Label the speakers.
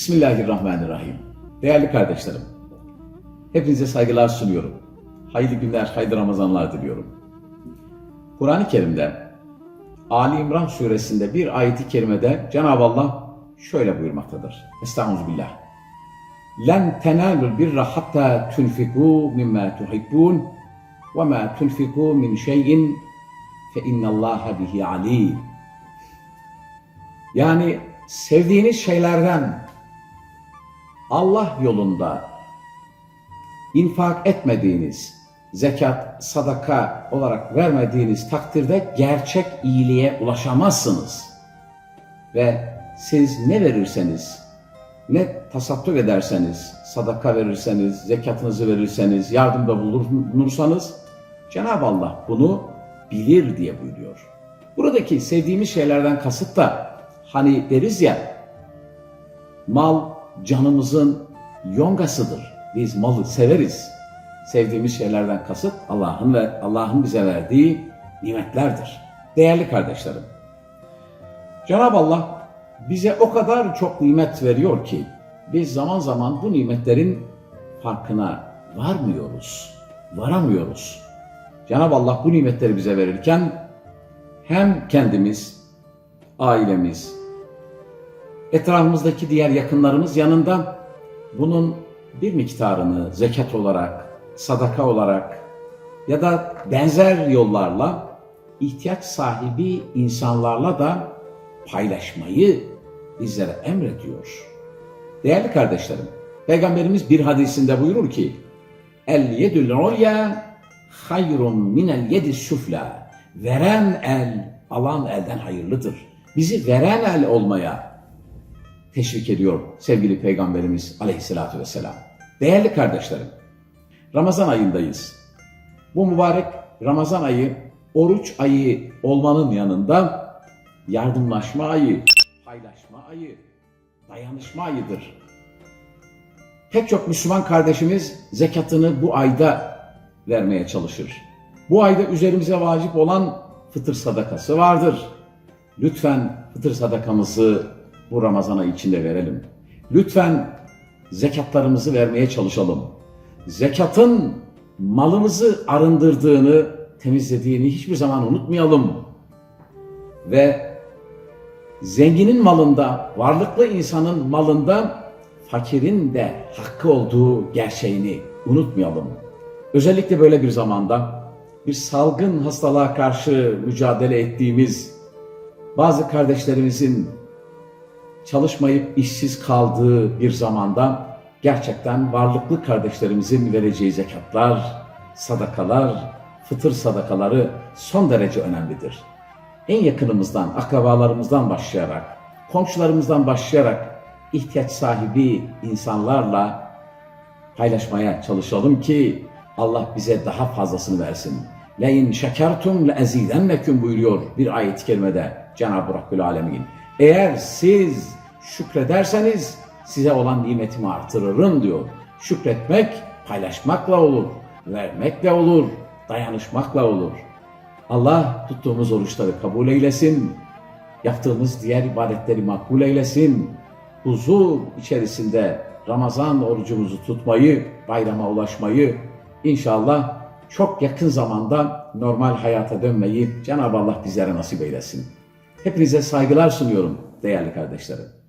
Speaker 1: Bismillahirrahmanirrahim. Değerli kardeşlerim, hepinize saygılar sunuyorum. Hayırlı günler, hayırlı Ramazanlar diliyorum. Kur'an-ı Kerim'de Ali İmran suresinde bir ayeti kerimede Cenab-ı Allah şöyle buyurmaktadır. Estağfirullah. Len tenalul birra hatta tunfiku mimma tuhibbun ve ma tunfiku min şeyin fe innallaha bihi alim. Yani sevdiğiniz şeylerden Allah yolunda infak etmediğiniz, zekat, sadaka olarak vermediğiniz takdirde gerçek iyiliğe ulaşamazsınız. Ve siz ne verirseniz, ne tasadduk ederseniz, sadaka verirseniz, zekatınızı verirseniz, yardımda bulunursanız Cenab-ı Allah bunu bilir diye buyuruyor. Buradaki sevdiğimiz şeylerden kasıt da hani deriz ya mal canımızın yongasıdır. Biz malı severiz. Sevdiğimiz şeylerden kasıt Allah'ın ve Allah'ın bize verdiği nimetlerdir. Değerli kardeşlerim. Cenab-ı Allah bize o kadar çok nimet veriyor ki biz zaman zaman bu nimetlerin farkına varmıyoruz. Varamıyoruz. Cenab-ı Allah bu nimetleri bize verirken hem kendimiz, ailemiz, etrafımızdaki diğer yakınlarımız yanında bunun bir miktarını zekat olarak, sadaka olarak ya da benzer yollarla ihtiyaç sahibi insanlarla da paylaşmayı bizlere emrediyor. Değerli kardeşlerim, Peygamberimiz bir hadisinde buyurur ki, El yedül ulya hayrun minel yedis sufla. Veren el, alan elden hayırlıdır. Bizi veren el olmaya teşvik ediyor sevgili Peygamberimiz aleyhissalatü vesselam. Değerli kardeşlerim, Ramazan ayındayız. Bu mübarek Ramazan ayı oruç ayı olmanın yanında yardımlaşma ayı, paylaşma ayı, dayanışma ayıdır. Pek çok Müslüman kardeşimiz zekatını bu ayda vermeye çalışır. Bu ayda üzerimize vacip olan fıtır sadakası vardır. Lütfen fıtır sadakamızı bu Ramazan ayı içinde verelim. Lütfen zekatlarımızı vermeye çalışalım. Zekatın malımızı arındırdığını, temizlediğini hiçbir zaman unutmayalım. Ve zenginin malında, varlıklı insanın malında fakirin de hakkı olduğu gerçeğini unutmayalım. Özellikle böyle bir zamanda bir salgın hastalığa karşı mücadele ettiğimiz bazı kardeşlerimizin çalışmayıp işsiz kaldığı bir zamanda gerçekten varlıklı kardeşlerimizin vereceği zekatlar, sadakalar, fıtır sadakaları son derece önemlidir. En yakınımızdan, akrabalarımızdan başlayarak, komşularımızdan başlayarak ihtiyaç sahibi insanlarla paylaşmaya çalışalım ki Allah bize daha fazlasını versin. Leyin şekertum le ezidenneküm buyuruyor bir ayet-i kerimede Cenab-ı Rabbül Alemin. Eğer siz şükrederseniz size olan nimetimi artırırım diyor. Şükretmek paylaşmakla olur, vermekle olur, dayanışmakla olur. Allah tuttuğumuz oruçları kabul eylesin, yaptığımız diğer ibadetleri makbul eylesin, huzur içerisinde Ramazan orucumuzu tutmayı, bayrama ulaşmayı, inşallah çok yakın zamanda normal hayata dönmeyi Cenab-ı Allah bizlere nasip eylesin. Hepinize saygılar sunuyorum değerli kardeşlerim.